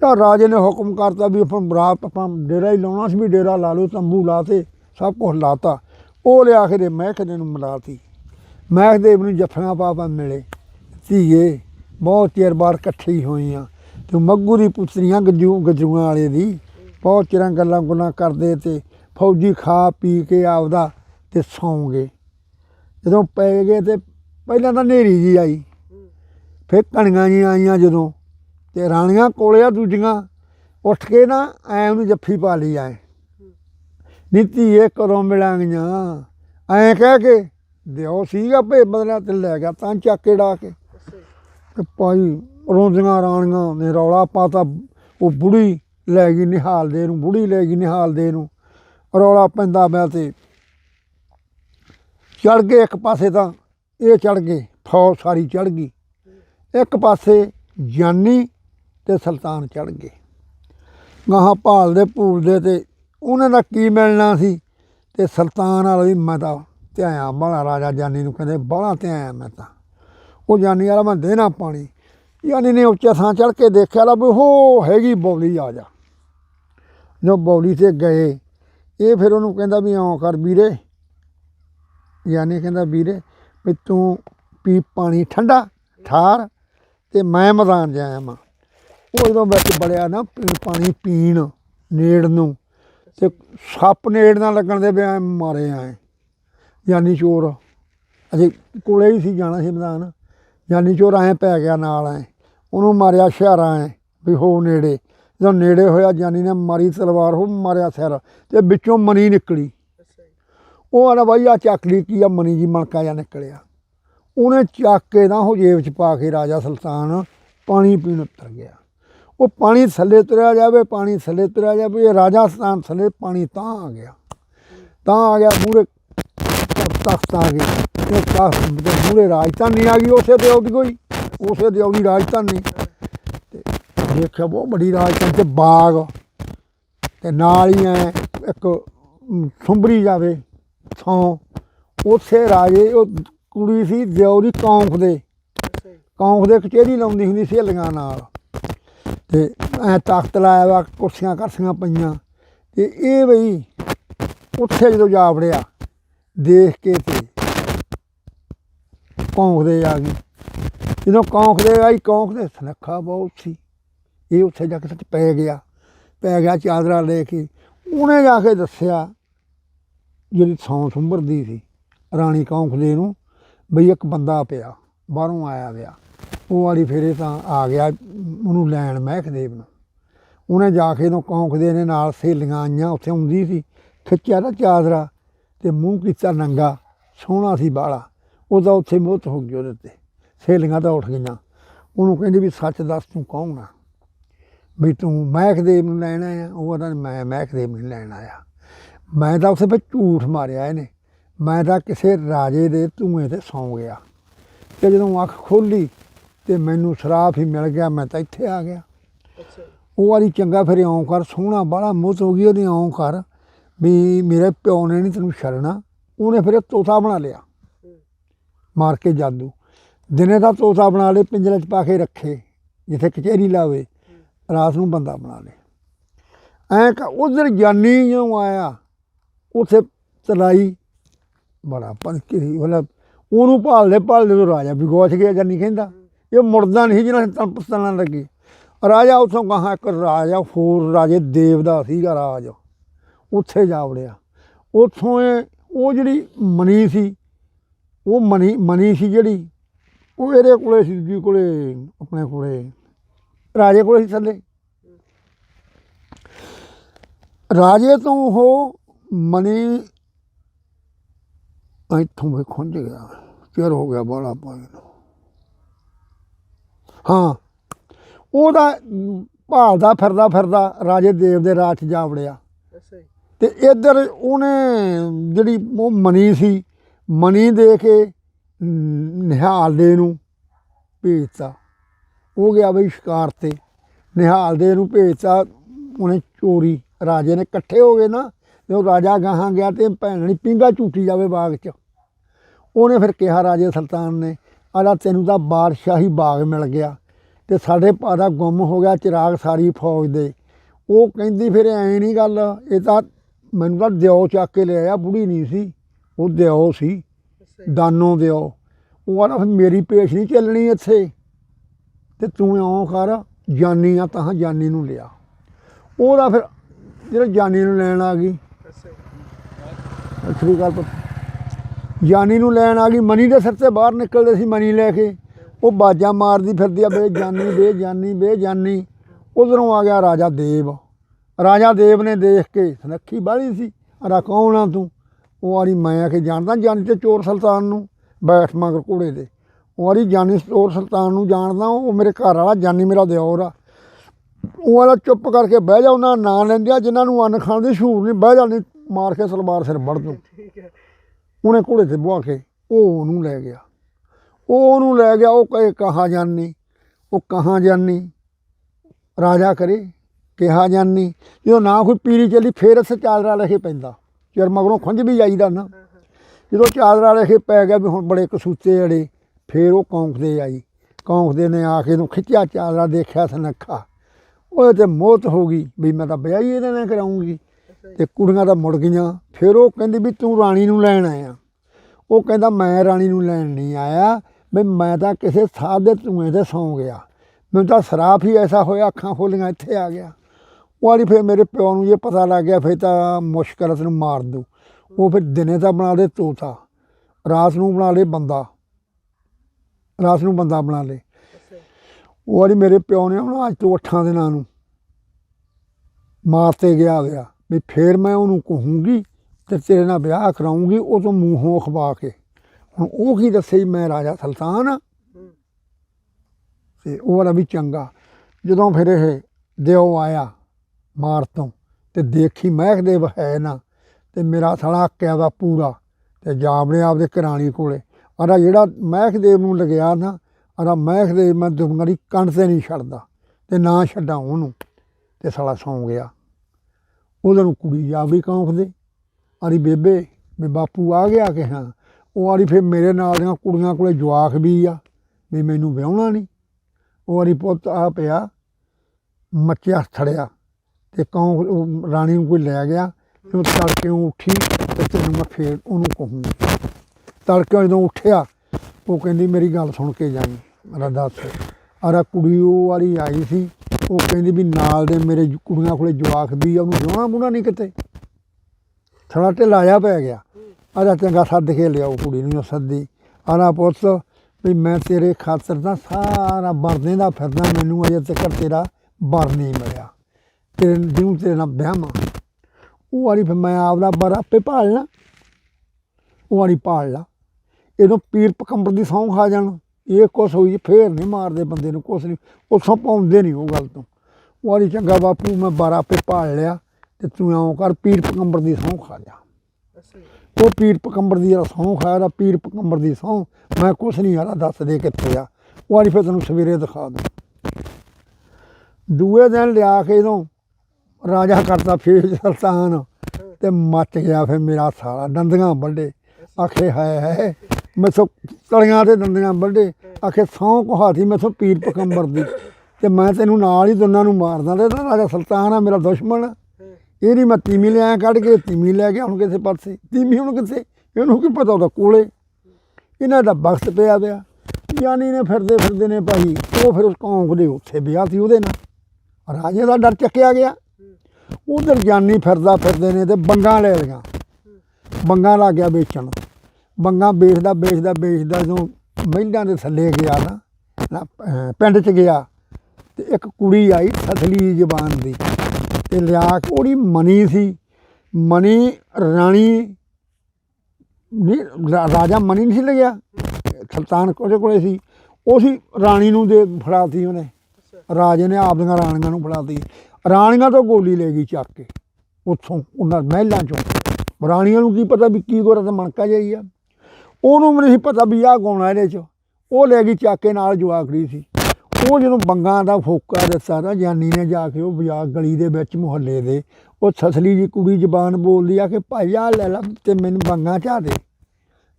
ਤਾਂ ਰਾਜੇ ਨੇ ਹੁਕਮ ਕਰਤਾ ਵੀ ਆਪਾਂ ਬਰਾਤ ਆਪਾਂ ਡੇਰਾ ਹੀ ਲਾਉਣਾ ਸੀ ਵੀ ਡੇਰਾ ਲਾ ਲਓ ਤੰਬੂ ਲਾਤੇ, ਸਭ ਕੁਝ ਲਾਤਾ। ਉਹ ਲਿਆ ਕੇ ਦੇ ਮਹਿਕ ਦੇ ਨੂੰ ਮਿਲਾਤੀ। ਮਹਿਕ ਦੇਵ ਨੂੰ ਜੱਫੀਆਂ ਪਾ ਪਾ ਮਿਲੇ। ਧੀਏ, ਬਹੁਤ ਚਿਰ ਬਾਅਦ ਇਕੱਠੇ ਹੀ ਹੋਈਆਂ ਤੇ ਮੱਗੂ ਦੀ ਪੁੱਤਰੀਆਂ ਗੱਜੂ ਗੱਜੂਆਂ ਵਾਲੇ ਦੀ। ਬਹੁਤ ਚਿਰਾਂ ਗੱਲਾਂ ਗੁੱਲਾਂ ਕਰਦੇ ਤੇ ਫੌਜੀ ਖਾ ਪੀ ਕੇ ਆਪਦਾ ਤੇ ਸੌਂ ਗਏ। ਜਦੋਂ ਪੈ ਗਏ ਤੇ ਪਹਿਲਾਂ ਤਾਂ ਨੇਰੀ ਜੀ ਆਈ। ਫਿਰ ਕਣੀਆਂ ਜੀ ਆਈਆਂ ਜਦੋਂ। ਤੇ ਰਾਣੀਆਂ ਕੋਲੇ ਆ ਦੂਜੀਆਂ, ਉੱਠ ਕੇ ਨਾ ਐ ਉਹਨੂੰ ਜੱਫੀ ਪਾ ਲਈ ਐ। ਨੀਤੀ ਇਹ ਕਦੋਂ ਮਿਲਾਂਗੀਆਂ? ਐ ਕਹਿ ਕੇ ਦਿਓ ਸੀਗਾ ਭੇ ਬਦਲਿਆ ਤੇ ਲੈ ਗਿਆ ਤਾਂ ਚੱਕ ਕੇ ਡਾ ਕੇ। ਤੇ ਭਾਈ ਰੋਂਦੀਆਂ ਰਾਣੀਆਂ ਨੇ ਰੌਲਾ ਪਾਤਾ, ਉਹ ਬੁੜੀ ਲੈ ਗਈ ਨਿਹਾਲ ਦੇ ਨੂੰ, ਬੁੜੀ ਲੈ ਗਈ ਨਿਹਾਲ ਦੇ ਨੂੰ। ਰੌਲਾ ਪੈਂਦਾ ਮੈਂ ਤੇ ਚੜ ਗਏ ਇੱਕ ਪਾਸੇ ਤਾਂ, ਇਹ ਚੜ ਗਏ, ਫੌਜ ਸਾਰੀ ਚੜ ਗਈ। ਇੱਕ ਪਾਸੇ ਜਾਨੀ ਤੇ ਸੁਲਤਾਨ ਚੜ ਗਏ। ਗਾਹਾਂ ਭਾਲਦੇ ਭੂਲਦੇ ਤੇ ਉਹਨਾਂ ਦਾ ਕੀ ਮਿਲਣਾ ਸੀ? ਤੇ ਸੁਲਤਾਨ ਵਾਲਾ ਵੀ ਮੈਂ ਤਾਂ ਧਿਆਇਆ ਬਾਲਾ ਰਾਜਾ ਜਾਨੀ ਨੂੰ ਕਹਿੰਦੇ ਬਾਲਾ ਧਿਆਇਆ ਮੈਂ ਤਾਂ। ਉਹ ਜਾਨੀ ਵਾਲਾ ਮੈਂ ਦੇਣਾ ਪਾਣੀ। ਜਾਨੀ ਨੇ ਉੱਚਾ ਥਾਂ ਚੜ ਕੇ ਦੇਖਿਆ ਲਾ ਵੀ ਹੋ, ਹੈਗੀ ਬੌਲੀ ਆ ਜਾ। ਜੋ ਬੌਲੀ ਤੇ ਗਏ, ਇਹ ਫਿਰ ਉਹਨੂੰ ਕਹਿੰਦਾ ਵੀ ਆਉਂ ਕਰ ਵੀਰੇ। ਯਾਨੀ ਕਹਿੰਦਾ ਵੀਰੇ ਵੀ ਤੂੰ ਪੀ ਪਾਣੀ ਠੰਡਾ, ਠਾਰ ਤੇ ਮੈਂ ਮੈਦਾਨ ਜਾਇਆ ਮਾਂ ਉਹ ਜਦੋਂ ਵਿੱਚ ਬੜਿਆ ਨਾ ਪੀਣ ਪਾਣੀ ਪੀਣ, ਨੇੜ ਨੂੰ। ਤੇ ਸੱਪ ਨੇੜ ਨਾਲ ਲੱਗਣ ਦੇ ਬਿਆ ਮਾਰੇ ਆਏ ਯਾਨੀ ਚੋਰ। ਅਸੀਂ ਕੋਲੇ ਹੀ ਸੀ ਜਾਣਾ ਸੀ ਮੈਦਾਨ। ਯਾਨੀ ਚੋਰ ਐਂ ਪੈ ਗਿਆ ਨਾਲ ਐ। ਉਹਨੂੰ ਮਾਰਿਆ ਹੁਸ਼ਿਆਰਾਂ ਐ, ਵੀ ਹੋ ਨੇੜੇ। ਜਦੋਂ ਨੇੜੇ ਹੋਇਆ ਜਾਨੀ ਨੇ ਮਾਰੀ ਤਲਵਾਰ ਉਹ ਮਾਰਿਆ ਸਿਰ ਤੇ ਵਿੱਚੋਂ ਮਨੀ ਨਿਕਲੀ। ਅੱਛਾ ਜੀ ਉਹ ਆਣਾ ਬਾਈ ਆ ਚੱਕ ਲਈ ਕੀ ਆ, ਮਨੀ ਜੀ ਮਣਕਾ ਜਾਂ ਨਿਕਲਿਆ। ਉਹਨੇ ਚੱਕ ਕੇ ਨਾ ਉਹ ਜੇਬ ਚ ਪਾ ਕੇ ਰਾਜਾ ਸੁਲਤਾਨ ਪਾਣੀ ਪੀਣ ਉੱਤਰ ਗਿਆ। ਉਹ ਪਾਣੀ ਥੱਲੇ ਤੁਰਿਆ ਜਾਵੇ ਪਾਣੀ ਥੱਲੇ ਤੁਰਿਆ ਜਾਵੇ ਇਹ ਰਾਜਾ ਸਥਾਨ ਥੱਲੇ ਪਾਣੀ ਤਾਂ ਆ ਗਿਆ। ਤਾਂ ਆ ਗਿਆ ਮੂਰੇ ਤਖਤ ਆ ਗਏ। ਇਹ ਤਖਤ ਦੇ ਮੂਰੇ ਰਾਜਧਾਨੀ ਆ ਗਈ ਉਸੇ ਦੇ ਉਹਦੀ ਕੋਈ ਉਸੇ ਦੇ ਉਹਦੀ ਰਾਜਧਾਨੀ। ਤੇ ਦੇਖਿਆ ਬਹੁਤ ਬੜੀ ਰਾਜਧਾਨੀ ਤੇ ਬਾਗ ਤੇ ਨਾਲ ਹੀ ਐ ਇੱਕ ਸੁੰਬਰੀ ਜਾਵੇ ਥਾਂ। ਉੱਥੇ ਰਾਜੇ ਉਹ ਕੁੜੀ ਸੀ ਦਿਓ ਦੀ ਕੌਂਖ ਦੇ। ਕੌਂਖ ਦੇ ਕਚਹਿਰੀ ਲਾਉਂਦੀ ਹੁੰਦੀ ਸੀ ਸਹੇਲੀਆਂ ਨਾਲ। ਤੇ ਐ ਤਖਤ ਲਾਇਆ ਵਾ, ਕੁਰਸੀਆਂ ਕਰਸੀਆਂ ਪਈਆਂ। ਤੇ ਇਹ ਬਈ ਉੱਥੇ ਜਦੋਂ ਜਾ ਵੜਿਆ, ਦੇਖ ਕੇ ਤੇ ਕੌਂਖਦੇ ਆ ਗਈ। ਜਦੋਂ ਕੌਂਖ ਦੇ ਆਈ ਕੌਂਖ ਦੇ ਸੁਨੱਖਾ ਬਹੁਤ ਸੀ। ਇਹ ਉੱਥੇ ਜਾ ਕੇ ਸੱਚ ਪੈ ਗਿਆ। ਪੈ ਗਿਆ ਚਾਦਰਾ ਲੈ ਕੇ। ਉਹਨੇ ਜਾ ਕੇ ਦੱਸਿਆ, ਜਿਹੜੀ ਸੌਂ ਸੁੰਬਰਦੀ ਸੀ, ਰਾਣੀ ਕੌਂਖਦੇ ਨੂੰ, ਬਈ ਇੱਕ ਬੰਦਾ ਪਿਆ, ਬਾਹਰੋਂ ਆਇਆ ਵਿਆ। ਉਹ ਵਾਲੀ ਫੇਰੇ ਤਾਂ ਆ ਗਿਆ, ਉਹਨੂੰ ਲੈਣ ਮਹਿਕਦੇਵ ਨੂੰ। ਉਹਨੇ ਜਾ ਕੇ ਨੂੰ ਕੌਂਕਦੇ ਨੇ ਨਾਲ ਸਹੇਲੀਆਂ ਆਈਆਂ, ਉੱਥੇ ਹੁੰਦੀ ਸੀ, ਖਿੱਚਿਆ ਨਾ ਚਾਦਰਾ ਤੇ ਮੂੰਹ ਕੀਤਾ ਨੰਗਾ, ਸੋਹਣਾ ਸੀ ਬਾਲਾ। ਉਹਦਾ ਉੱਥੇ ਮੋਤ ਹੋ ਗਈ ਉਹਦੇ ਤੇ ਸਹੇਲੀਆਂ ਤਾਂ ਉੱਠ ਗਈਆਂ। ਉਹਨੂੰ ਕਹਿੰਦੀ ਵੀ ਸੱਚ ਦੱਸ ਤੂੰ ਕੌਣ ਆ? ਵੀ ਤੂੰ ਮਹਿਕਦੇਵ ਨੂੰ ਲੈਣ ਆਇਆ? ਉਹ ਕਹਿੰਦਾ ਮੈਂ ਮਹਿਕਦੇਵ ਨੂੰ ਲੈਣ ਆਇਆ। ਮੈਂ ਤਾਂ ਉਸੇ ਵਿੱਚ ਝੂਠ ਮਾਰਿਆ ਇਹਨੇ। ਮੈਂ ਤਾਂ ਕਿਸੇ ਰਾਜੇ ਦੇ ਧੂਏ ਤੇ ਸੌਂ ਗਿਆ। ਤੇ ਜਦੋਂ ਅੱਖ ਖੋਲੀ ਤੇ ਮੈਨੂੰ ਸ਼ਰਾਫ ਹੀ ਮਿਲ ਗਿਆ ਮੈਂ ਤਾਂ ਇੱਥੇ ਆ ਗਿਆ। ਅੱਛਾ ਉਹ ਵਾਰੀ ਚੰਗਾ ਫਿਰ ਇਉਂ ਕਰ ਸੋਹਣਾ ਬੜਾ ਮੁੱਤ ਹੋ ਗਈ ਉਹਨੇ ਇਉਂ ਕਰ ਵੀ ਮੇਰੇ ਪਿਓ ਨੇ ਨਹੀਂ ਤੈਨੂੰ ਛੱਡਣਾ ਉਹਨੇ ਫਿਰ ਤੋਤਾ ਬਣਾ ਲਿਆ। ਮਾਰ ਕੇ ਜਾਦੂ। ਦਿਨੇ ਦਾ ਤੋਤਾ ਬਣਾ ਲੇ ਪਿੰਜਰੇ 'ਚ ਪਾ ਕੇ ਰੱਖੇ ਜਿੱਥੇ ਕਚਹਿਰੀ ਲਾਵੇ ਰਾਤ ਨੂੰ ਬੰਦਾ ਬਣਾ ਲੇ। ਐਂ ਕ ਉਧਰ ਜਾਨੀ ਜਿਉਂ ਆਇਆ ਉਥੇ ਤਲਾਈ ਬੜਾ ਸੀ ਮਤਲਬ ਉਹਨੂੰ ਭਾਲਦੇ ਭਾਲਦੇ ਤੋਂ ਰਾਜਾ ਵੀ ਗੋਚ ਗਿਆ ਜਾਨੀ ਕਹਿੰਦਾ। ਇਹ ਮੁੜਦਾ ਨਹੀਂ ਜਿਹਨਾਂ ਨੇ ਤਨ ਤਲਣ ਲੱਗੀ ਰਾਜਾ ਉਥੋਂ ਕਹਾ, ਇੱਕ ਰਾਜਾ, ਹੋਰ ਰਾਜੇ, ਦੇਵ ਦਾ ਸੀਗਾ ਰਾਜ। ਉੱਥੇ ਜਾ ਵੜਿਆ। ਉਥੋਂ ਇਹ, ਉਹ ਜਿਹੜੀ ਮਨੀ ਸੀ, ਉਹ ਮਨੀ ਮਨੀ ਸੀ ਜਿਹੜੀ, ਉਹ ਇਹਦੇ ਕੋਲੇ ਸੀ ਜੀ ਕੋਲੇ, ਆਪਣੇ ਕੋਲੇ, ਰਾਜੇ ਕੋਲੇ ਸੀ ਥੱਲੇ। ਰਾਜੇ ਤੋਂ ਉਹ ਮਨੀ ਇੱਥੋਂ ਵੀ ਖੁੰਝ ਗਿਆ। ਚਿਰ ਹੋ ਗਿਆ ਬੜਾ ਪਾਈ ਹਾਂ। ਉਹਦਾ ਭਾਲਦਾ ਫਿਰਦਾ ਫਿਰਦਾ ਰਾਜੇ ਦੇਵ ਦੇ ਰਾਜ 'ਚ ਜਾ ਵੜਿਆ। ਤੇ ਇੱਧਰ ਉਹਨੇ ਜਿਹੜੀ ਉਹ ਮਨੀ ਸੀ ਮਨੀ ਦੇ ਕੇ ਨ- ਨਿਹਾਲ ਦੇ ਨੂੰ ਭੇਜਤਾ। ਉਹ ਗਿਆ ਬਈ ਸ਼ਿਕਾਰ ਤੇ। ਨਿਹਾਲ ਦੇ ਨੂੰ ਭੇਜਤਾ ਉਹਨੇ ਚੋਰੀ ਰਾਜੇ ਨੇ ਇਕੱਠੇ ਹੋ ਗਏ ਨਾ ਜਦੋਂ ਰਾਜਾ ਗਾਹਾਂ ਗਿਆ ਤੇ ਭੈਣ ਨਹੀਂ ਪਿੰਗਾ ਝੂਟੀ ਜਾਵੇ ਬਾਗ 'ਚ। ਉਹਨੇ ਫਿਰ ਕਿਹਾ ਰਾਜੇ ਸੁਲਤਾਨ ਨੇ ਆਲਾ ਤੈਨੂੰ ਤਾਂ ਬਾਦਸ਼ਾਹੀ ਬਾਗ ਮਿਲ ਗਿਆ ਤੇ ਸਾਡੇ ਭਾ ਗੁੰਮ ਹੋ ਗਿਆ ਚਿਰਾਗ ਸਾਰੀ ਫੌਜ ਦੇ। ਉਹ ਕਹਿੰਦੀ ਫਿਰ ਐ ਨਹੀਂ ਗੱਲ, ਇਹ ਤਾਂ ਮੈਨੂੰ ਤਾਂ ਦਿਓ ਚੱਕ ਕੇ ਲਿਆਇਆ, ਬੁੜੀ ਨਹੀਂ ਸੀ, ਉਹ ਦਿਓ ਸੀ ਅੱਛਾ ਦਾਨੋਂ ਦਿਓ। ਉਹ ਆਣਾ ਮੇਰੀ ਪੇਸ਼ ਨਹੀਂ ਚੱਲਣੀ ਇੱਥੇ, ਤੇ ਤੂੰ ਇਉਂ ਕਰ, ਜਾਨੀ ਆ ਤਾਂ ਜਾਨੀ ਨੂੰ ਲਿਆ। ਉਹਦਾ ਫਿਰ ਜਿਹੜਾ ਜਾਨੀ ਨੂੰ ਲੈਣ ਆ ਗਈ। ਅੱਛਾ ਗੱਲ ਸਤਿ ਜਾਨੀ ਨੂੰ ਲੈਣ ਆ ਗਈ, ਮਨੀ ਦੇ ਸਿਰ ਤੇ ਬਾਹਰ ਨਿਕਲਦੇ ਸੀ ਮਨੀ ਲੈ ਕੇ। ਉਹ ਬਾਜਾਂ ਮਾਰਦੀ ਫਿਰਦੀ ਆ ਬੇ ਜਾਨੀ ਬੇ ਜਾਨੀ ਬੇ ਜਾਨੀ ਉਧਰੋਂ ਆ ਗਿਆ ਰਾਜਾ ਦੇਵ। ਰਾਜਾ ਦੇਵ ਨੇ ਦੇਖ ਕੇ ਸੁਨੱਖੀ ਬਾਹਲੀ ਸੀ ਅਰਾ ਕੌਣ ਆ ਤੂੰ। ਉਹ ਆਰੀ ਮੈਂ ਆ ਕੇ ਜਾਣਦਾ, ਜਾਨੀ ਤੇ ਚੋਰ ਸੁਲਤਾਨ ਨੂੰ ਬੈਠ ਮਗਰ ਘੋੜੇ ਦੇ ਉਹ ਆਰੀ ਜਾਨੀ ਚੋਰ ਸੁਲਤਾਨ ਨੂੰ ਜਾਣਦਾ, ਉਹ ਮੇਰੇ ਘਰ ਵਾਲਾ, ਜਾਨੀ ਮੇਰਾ ਦਿਓਰ ਆ। ਉਹ ਵਾਲਾ ਚੁੱਪ ਕਰਕੇ ਬਹਿ ਜਾ, ਉਹਨਾਂ ਦਾ ਨਾਂ ਆ, ਜਿਨ੍ਹਾਂ ਨੂੰ ਅੰਨ ਖਾਣ ਦੀ ਸ਼ੂਰ ਨਹੀਂ, ਬਹਿ ਜਾ, ਨਹੀਂ, ਮਾਰ ਕੇ ਸਲਵਾਰ ਸਿਰ ਵੜ ਦੂੰ। ਠੀਕ ਹੈ। ਉਹਨੇ ਘੋੜੇ ਤੇ ਬੁਆ ਕੇ ਉਹ ਉਹਨੂੰ ਲੈ ਗਿਆ। ਉਹ ਉਹਨੂੰ ਲੈ ਗਿਆ, ਉਹ ਕਹੇ, ਕਹਾ ਜਾਨੀ? ਉਹ ਕਹਾ ਜਾਨੀ? ਰਾਜਾ ਕਰੇ, ਕਿਹਾ ਜਾਨੀ? ਜਦੋਂ ਨਾ ਕੋਈ ਪੀਰੀ ਚੱਲੀ, ਫੇਰ ਅਸ ਚਾਦਰਾ ਲੈ ਪੈਂਦਾ। ਚਿਰ ਮਗਰੋਂ ਖੁੰਝ ਵੀ ਜਾਈਦਾ ਨਾ। ਜਦੋਂ ਚਾਦਰਾ ਲੈ ਪੈ ਗਿਆ ਵੀ ਹੁਣ ਬੜੇ ਕਸੂਤੇ ਅੜੇ ਫੇਰ ਉਹ ਕੌਂਕਦੇ ਆਈ। ਕੌਂਕਦੇ ਨੇ ਆ ਕੇ ਨੂੰ ਖਿੱਚਿਆ, ਚਾਦਰਾ ਦੇਖਿਆ ਸਨੱਖਾ ਉਹਦੇ ਤੇ ਮੋਤ ਹੋ ਗਈ, ਵੀ ਮੈਂ ਤਾਂ ਵਿਆਹੀ ਇਹਦੇ ਨਾਲ ਕਰਾਉਂਗੀ। ਤੇ ਕੁੜੀਆਂ ਤਾਂ ਮੁੜ ਗਈਆਂ। ਫਿਰ ਉਹ ਕਹਿੰਦੀ ਵੀ ਤੂੰ ਰਾਣੀ ਨੂੰ ਲੈਣ ਆਇਆ। ਉਹ ਕਹਿੰਦਾ, ਮੈਂ ਰਾਣੀ ਨੂੰ ਲੈਣ ਨਹੀਂ ਆਇਆ। ਵੀ ਮੈਂ ਤਾਂ ਕਿਸੇ ਸਾਧ ਦੇ ਧੂਏ ਤੇ ਸੌਂ ਗਿਆ। ਮੈਨੂੰ ਤਾਂ ਸਰਾਫ ਹੀ ਐਸਾ ਹੋਇਆ, ਅੱਖਾਂ ਖੋਲੀਆਂ, ਇੱਥੇ ਆ ਗਿਆ। ਉਹ ਵਾਲੀ ਫਿਰ ਮੇਰੇ ਪਿਓ ਨੂੰ ਇਹ ਪਤਾ ਲੱਗ ਗਿਆ, ਫਿਰ ਤਾਂ ਮੁਸ਼ਕਲ ਨੂੰ ਮਾਰ ਦੂ ਉਹ ਫਿਰ ਦਿਨੇ ਤਾਂ ਬਣਾ ਦੇ ਤੋਤਾ। ਰਾਤ ਨੂੰ ਬਣਾ ਲੇ ਬੰਦਾ। ਰਾਤ ਨੂੰ ਬੰਦਾ ਬਣਾ ਲੇ। ਉਹ ਵਾਲੀ ਮੇਰੇ ਪਿਓ ਨੇ ਹੁਣ ਅੱਜ ਤੋਂ ਅੱਠਾਂ ਦਿਨਾਂ ਨੂੰ। ਮਾਰਤੇ ਗਿਆ। ਵੀ ਫੇਰ ਮੈਂ ਉਹਨੂੰ ਕਹੂੰਗੀ ਤੇ ਤੇਰੇ ਨਾਲ ਵਿਆਹ ਕਰਾਉਂਗੀ ਉਹ ਤੋਂ ਮੂੰਹੋਂ ਖਵਾ ਕੇ। ਹੁਣ ਉਹ ਕੀ ਦੱਸੇ ਮੈਂ ਰਾਜਾ ਸੁਲਤਾਨ ਆ? ਹੂੰ ਤੇ ਉਹ ਵਾਲਾ ਵੀ ਚੰਗਾ। ਜਦੋਂ ਫਿਰ ਇਹ ਦਿਓ ਆਇਆ ਮਾਰ ਤੋਂ ਤੇ ਦੇਖੀ ਮਹਿਕਦੇਵ ਹੈ ਨਾ, ਤੇ ਮੇਰਾ ਥੜਾ ਅੱਕਿਆ ਵਾ ਪੂਰਾ, ਤੇ ਜਾਵੜੇ ਆਪਦੇ ਘਰਾਣੀ ਕੋਲੇ। ਆਰਾ ਜਿਹੜਾ ਮਹਿਕਦੇਵ ਨੂੰ ਲਗਿਆ ਨਾ ਆਰਾ ਮਹਿਕਦੇਵ ਮੈਂ ਦੁਨੀਆ ਦੀ ਕੰਨ ਤੇ ਨਹੀਂ ਛੱਡਦਾ, ਤੇ ਨਾ ਛੱਡਾਂ ਉਹਨੂੰ, ਤੇ ਸਾਲਾ ਸੌਂ ਗਿਆ। ਉਹਦੇ ਨੂੰ ਕੁੜੀ ਜਾਵੜੀ ਕੌਂਫਦੇ। ਆਰੀ ਬੇਬੇ, ਵੀ ਬਾਪੂ ਆ ਗਿਆ ਕਿ ਹਾਂ? ਉਹ ਆਰੀ ਫਿਰ ਮੇਰੇ ਨਾਲ ਦੀਆਂ ਕੁੜੀਆਂ ਕੋਲੇ ਜਵਾਕ ਵੀ ਆ, ਵੀ ਮੈਨੂੰ ਵਿਆਹਣਾ ਨਹੀਂ ਉਹ ਆਰੀ ਪੁੱਤ, ਆ ਪਿਆ, ਮੱਚਿਆ ਥੜਿਆ ਤੇ ਕੌਂ ਉਹ ਰਾਣੀ ਨੂੰ ਕੋਈ ਲੈ ਗਿਆ ਉਹ ਤੜਕੇ ਉੱਠੀ ਤੇ ਤੈਨੂੰ ਮੈਂ ਫੇਰ ਉਹਨੂੰ ਕਹੂੰਗੀ। ਤੜਕੇ ਜਦੋਂ ਉੱਠਿਆ, ਉਹ ਕਹਿੰਦੀ, ਮੇਰੀ ਗੱਲ ਸੁਣ ਕੇ ਜਾਈ ਮੇਰਾ ਦੱਸ ਆਰਾ ਕੁੜੀ ਉਹ ਵਾਲੀ ਆਈ ਸੀ ਉਹ ਕਹਿੰਦੀ ਵੀ ਨਾਲ ਦੇ ਮੇਰੇ ਕੁੜੀਆਂ ਕੋਲੇ ਜਵਾਕ ਵੀ ਆ, ਉਹਨੂੰ ਵਿਆਹਣਾ ਬੁਣਾ ਨਹੀਂ ਕਿਤੇ। ਥੜਾ ਢਿੱਲਾ ਜਿਹਾ ਪੈ ਗਿਆ। ਆਰਾ ਚੰਗਾ ਸੱਦ ਕੇ ਲਿਆਓ ਕੁੜੀ ਨੂੰ ਸੱਦੀ। ਆਰਾ ਪੁੱਤ, ਵੀ ਮੈਂ ਤੇਰੇ ਖਾਤਰ ਤਾਂ ਸਾਰਾ ਬਰਦੇ ਦਾ ਫਿਰਦਾ, ਮੈਨੂੰ ਅਜੇ ਤੱਕ ਤੇਰਾ ਬਰ ਨਹੀਂ ਮਿਲਿਆ। ਤੇਰੇ ਜਿਹਨੂੰ ਤੇਰੇ ਨਾਲ ਵਿਆਹਾਂ ਉਹ ਵਾਲੀ ਫਿਰ ਮੈਂ ਆਪਦਾ ਬਰ ਆਪੇ ਭਾਲਣਾ ਉਹ ਵਾਲੀ ਭਾਲ ਲਾ। ਇਹਨੂੰ ਪੀਰ ਪਕੰਬਰ ਦੀ ਸੌਂ ਖਾ ਜਾਣ। ਇਹ ਕੁਛ ਹੋਈ ਫੇਰ ਨਹੀਂ ਮਾਰਦੇ ਬੰਦੇ ਨੂੰ, ਕੁਛ ਨਹੀਂ। ਉੱਥੋਂ ਪਾਉਂਦੇ ਨਹੀਂ ਉਹ ਗੱਲ ਤੋਂ। ਉਹ ਆਂਹਦੀ ਚੰਗਾ ਬਾਪੂ, ਮੈਂ 12 ਆਪੇ ਪਾਲ ਲਿਆ ਤੇ ਤੂੰ ਇਉਂ ਕਰ, ਪੀਰ ਪਕੰਬਰ ਦੀ ਸਹੁੰ ਖਾ ਜਾ। ਉਹ ਪੀਰ ਪਕੰਬਰ ਦੀ ਸਹੁੰ ਖਾ ਦਾ ਪੀਰ ਪਕੰਬਰ ਦੀ ਸਹੁੰ, ਮੈਂ ਕੁਛ ਨਹੀਂ ਆਦਾ ਦੱਸ ਦੇ ਕਿੱਥੇ ਆ। ਉਹ ਆਂਹਦੀ ਫਿਰ ਤੈਨੂੰ ਸਵੇਰੇ ਦਿਖਾ ਦੂੰ। ਦੂਏ ਦਿਨ ਲਿਆ ਕੇ ਇਹਨੂੰ ਰਾਜਾ ਕਰਤਾ, ਫੇਰ ਸੁਲਤਾਨ ਤੇ ਮੱਚ ਗਿਆ ਫਿਰ ਮੇਰਾ ਸਾਲਾ ਦੰਦੀਆਂ ਵੱਡੇ ਆਖੇ ਹੈ ਹਾਏ ਮੈਥੋਂ ਤਲੀਆਂ ਤੇ ਦੰਦੀਆਂ ਵੱਢੇ, ਆਖੇ ਸਹੁੰ ਕਹਾਤੀ ਮੈਥੋਂ ਪੀਰ ਪਕੰਬਰ ਦੀ। ਤੇ ਮੈਂ ਤੈਨੂੰ ਨਾਲ ਹੀ ਦੋਨਾਂ ਨੂੰ ਮਾਰਦਾ ਤੇ ਇਹਦਾ ਰਾਜਾ ਸੁਲਤਾਨ ਆ, ਮੇਰਾ ਦੁਸ਼ਮਣ ਆ। ਇਹ ਮੈਂ ਤੀਮੀ ਲਿਆ ਕੱਢ ਕੇ ਤੀਮੀ ਲੈ ਗਿਆ ਹੁਣ ਕਿਸੇ ਪਾਸੇ ਤੀਮੀ ਹੁਣ ਕਿੱਥੇ? ਇਹਨੂੰ ਕੀ ਪਤਾ ਉਹਦਾ ਕੋਲੇ? ਇਹਨਾਂ ਦਾ ਬਖਤ ਪਿਆ ਪਿਆ ਗਿਆਨੀ ਨੇ ਫਿਰਦੇ ਫਿਰਦੇ ਨੇ ਭਾਈ, ਉਹ ਫਿਰ ਉਸ ਕੌਂਕ ਦੇ ਉੱਥੇ ਵਿਆਹ ਸੀ ਉਹਦੇ ਨਾਲ। ਰਾਜੇ ਦਾ ਡਰ ਚੱਕਿਆ ਗਿਆ। ਉਧਰ ਗਿਆਨੀ ਫਿਰਦਾ ਫਿਰਦੇ ਨੇ ਤੇ ਬੰਗਾਂ ਲੈ ਲਈਆਂ। ਬੰਗਾਂ ਲੱਗ ਗਿਆ ਵੇਚਣ। ਬੰਗਾਂ ਵੇਚਦਾ ਵੇਚਦਾ ਵੇਚਦਾ ਜਦੋਂ ਮਹਿਲਾਂ ਦੇ ਥੱਲੇ ਗਿਆ ਨਾ ਨਾ, ਪਿੰਡ ਚ ਗਿਆ ਤੇ ਇੱਕ ਕੁੜੀ ਆਈ ਅਸਲੀ ਜ਼ਬਾਨ ਦੀ ਤੇ ਲਿਆ ਕੇ ਉਹਦੀ ਮਣੀ ਸੀ ਮਨੀ ਰਾਣੀ ਨਹੀਂ ਰਾਜਾ ਮਨੀ ਨਹੀਂ ਸੀ ਲੱਗਿਆ ਸੁਲਤਾਨ ਕੋਲੇ ਕੋਲੇ ਸੀ ਉਹ ਸੀ ਰਾਣੀ ਨੂੰ ਦੇ ਫੜਾਤੀ ਉਹਨੇ ਰਾਜੇ ਨੇ ਆਪਦੀਆਂ ਰਾਣੀਆਂ ਨੂੰ ਫੜਾਤੀ ਰਾਣੀਆਂ ਤੋਂ ਗੋਲੀ ਲੈ ਗਈ ਚੱਕ ਕੇ ਉੱਥੋਂ ਉਹਨਾਂ ਮਹਿਲਾਂ ਚੋਂ ਰਾਣੀਆਂ ਨੂੰ ਕੀ ਪਤਾ ਵੀ ਕੀ ਗੋਰਾ ਤਾਂ ਮਣਕਾ ਜਾਈ ਆ। ਉਹਨੂੰ ਵੀ ਨਹੀਂ ਸੀ ਪਤਾ ਵੀ ਆਹ ਗਾਉਣਾ ਇਹਦੇ ਚ। ਉਹ ਲੈ ਗਈ ਚਾਕੇ ਨਾਲ ਜਵਾਕੜੀ ਸੀ। ਉਹ ਜਦੋਂ ਬੰਗਾਂ ਦਾ ਫੋਕਾ ਦਿੱਤਾ ਤਾਂ ਜਾਨੀ ਨੇ ਜਾ ਕੇ ਉਹ ਬਾਜ਼ਾਰ ਗਲੀ ਦੇ ਵਿੱਚ ਮੁਹੱਲੇ ਦੇ, ਉਹ ਸਸਲੀ ਜੀ ਕੁੜੀ ਜ਼ਬਾਨ ਬੋਲਦੀ ਆ ਕਿ ਭਾਈ ਆ ਲੈ ਲਾ ਤੇ ਮੈਨੂੰ ਬੰਗਾਂ ਝਾ ਦੇ।